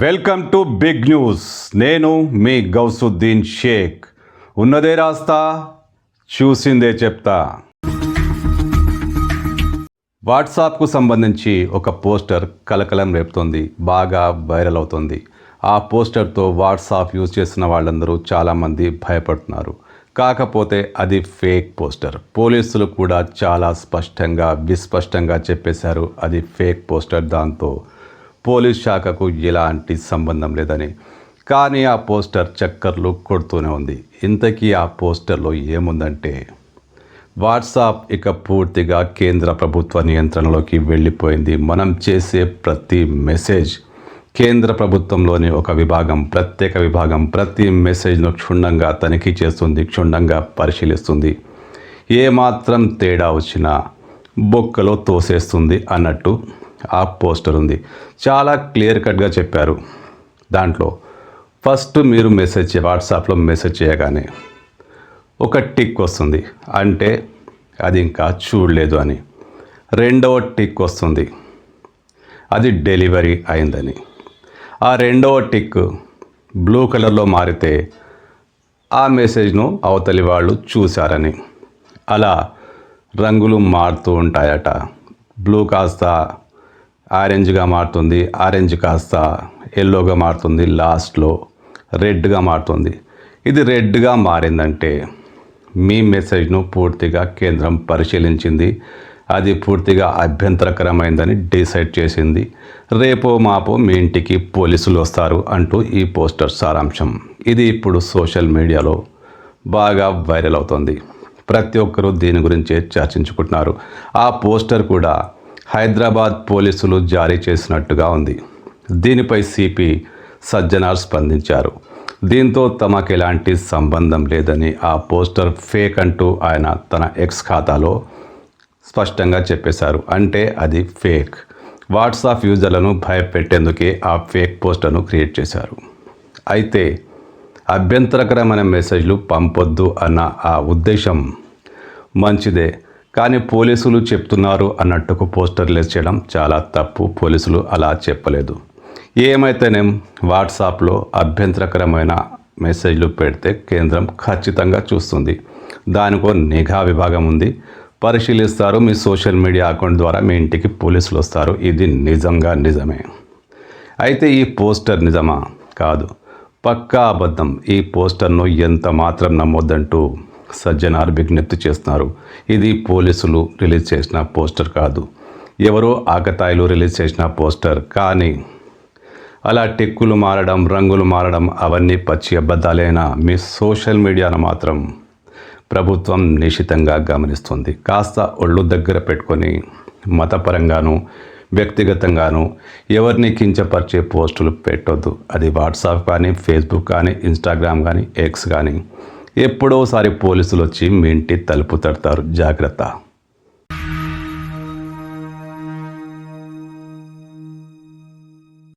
Welcome to big news. నేను మీ గౌసుద్దీన్ షేక్. ఉన్నదే రాస్తా చూసిందే చెప్తా. వాట్సాప్కు సంబంధించి ఒక పోస్టర్ కలకలం రేపుతోంది బాగా వైరల్ అవుతుంది. ఆ పోస్టర్తో వాట్సాప్ యూజ్ చేస్తున్న వాళ్ళందరూ చాలామంది భయపడుతున్నారు. కాకపోతే అది ఫేక్ పోస్టర్. పోలీసులు కూడా చాలా స్పష్టంగా విస్పష్టంగా చెప్పేశారు అది ఫేక్ పోస్టర్ దాంతో. పోలీస్ శాఖకు ఎలాంటి సంబంధం లేదని. కానీ ఆ పోస్టర్ చక్కర్లు కొడుతూనే ఉంది. ఇంతకీ ఆ పోస్టర్లో ఏముందంటే వాట్సాప్ ఇక పూర్తిగా కేంద్ర ప్రభుత్వ నియంత్రణలోకి వెళ్ళిపోయింది. మనం చేసే ప్రతి మెసేజ్ కేంద్ర ప్రభుత్వంలోని ఒక విభాగం ప్రత్యేక విభాగం ప్రతి మెసేజ్ను క్షుణ్ణంగా తనిఖీ చేస్తుంది క్షుణ్ణంగా పరిశీలిస్తుంది. ఏమాత్రం తేడా వచ్చినా బొక్కలో తోసేస్తుంది అన్నట్టు ఆ పోస్టర్ ఉంది. చాలా క్లియర్ కట్గా చెప్పారు. దాంట్లో ఫస్ట్ మీరు మెసేజ్ వాట్సాప్లో మెసేజ్ చేయగానే ఒక టిక్ వస్తుంది. అంటే అది ఇంకా చూడలేదు అని. రెండవ టిక్ వస్తుంది. అది డెలివరీ అయిందని. ఆ రెండవ టిక్ బ్లూ కలర్లో మారితే ఆ మెసేజ్ను అవతలి వాళ్ళు చూశారని. అలా రంగులు మారుతూ ఉంటాయట. బ్లూ కాస్త ఆరెంజ్గా మారుతుంది ఆరెంజ్ కాస్త ఎల్లోగా మారుతుంది లాస్ట్లో రెడ్గా మారుతుంది. ఇది రెడ్గా మారిందంటే మీ మెసేజ్ను పూర్తిగా కేంద్రం పరిశీలించింది. అది పూర్తిగా అభ్యంతరకరమైందని డిసైడ్ చేసింది. రేపో మాపో మీ ఇంటికి పోలీసులు వస్తారు అంటూ ఈ పోస్టర్ సారాంశం. ఇది ఇప్పుడు సోషల్ మీడియాలో బాగా వైరల్ అవుతుంది. ప్రతి ఒక్కరూ దీని గురించే చర్చించుకుంటున్నారు. ఆ పోస్టర్ కూడా హైదరాబాద్ పోలీసులు జారీ చేసినట్టుగా ఉంది. దీనిపై సిపి సజ్జనార్ స్పందించారు. దీంతో తమకు ఎలాంటి సంబంధం లేదని ఆ పోస్టర్ ఫేక్ అంటూ ఆయన తన ఎక్స్ ఖాతాలో స్పష్టంగా చెప్పేశారు. అంటే అది ఫేక్. వాట్సాప్ యూజర్లను భయపెట్టేందుకే ఆ ఫేక్ పోస్టర్ను క్రియేట్ చేశారు. అయితే అభ్యంతరకరమైన మెసేజ్లు పంపొద్దు అన్న ఆ ఉద్దేశం మంచిదే. కానీ పోలీసులు చెప్తున్నారు అన్నట్టుకు పోస్టర్లు చేయడం చాలా తప్పు. పోలీసులు అలా చెప్పలేదు. ఏమైతేనేం వాట్సాప్లో అభ్యంతరకరమైన మెసేజ్లు పెడితే కేంద్రం ఖచ్చితంగా చూస్తుంది. దానికో నిఘా విభాగం ఉంది. పరిశీలిస్తారు. మీ సోషల్ మీడియా అకౌంట్ ద్వారా మీ ఇంటికి పోలీసులు వస్తారు. ఇది నిజంగా నిజమే. అయితే ఈ పోస్టర్ నిజమా? కాదు. పక్కా అబద్ధం. ఈ పోస్టర్ను ఎంత మాత్రం నమ్మొద్దంటూ సజ్జనార్ విజ్ఞప్తి చేస్తున్నారు. ఇది పోలీసులు రిలీజ్ చేసిన పోస్టర్ కాదు. ఎవరో ఆకతాయిలు రిలీజ్ చేసిన పోస్టర్ కానీ అలా టెక్కులు మారడం రంగులు మారడం అవన్నీ పచ్చి అబద్ధాలైనా? మీ సోషల్ మీడియాను మాత్రం ప్రభుత్వం నిశితంగా గమనిస్తుంది. కాస్త ఒళ్ళు దగ్గర పెట్టుకొని మతపరంగాను వ్యక్తిగతంగాను ఎవరిని కించపరిచే పోస్టులు పెట్టొద్దు. అది వాట్సాప్ కానీ ఫేస్బుక్ కానీ ఇన్స్టాగ్రామ్ కానీ ఎక్స్ కానీ ఎప్పుడోసారి పోలీసులు వచ్చి మీ ఇంటి తలుపు తడతారు. జాగ్రత్త.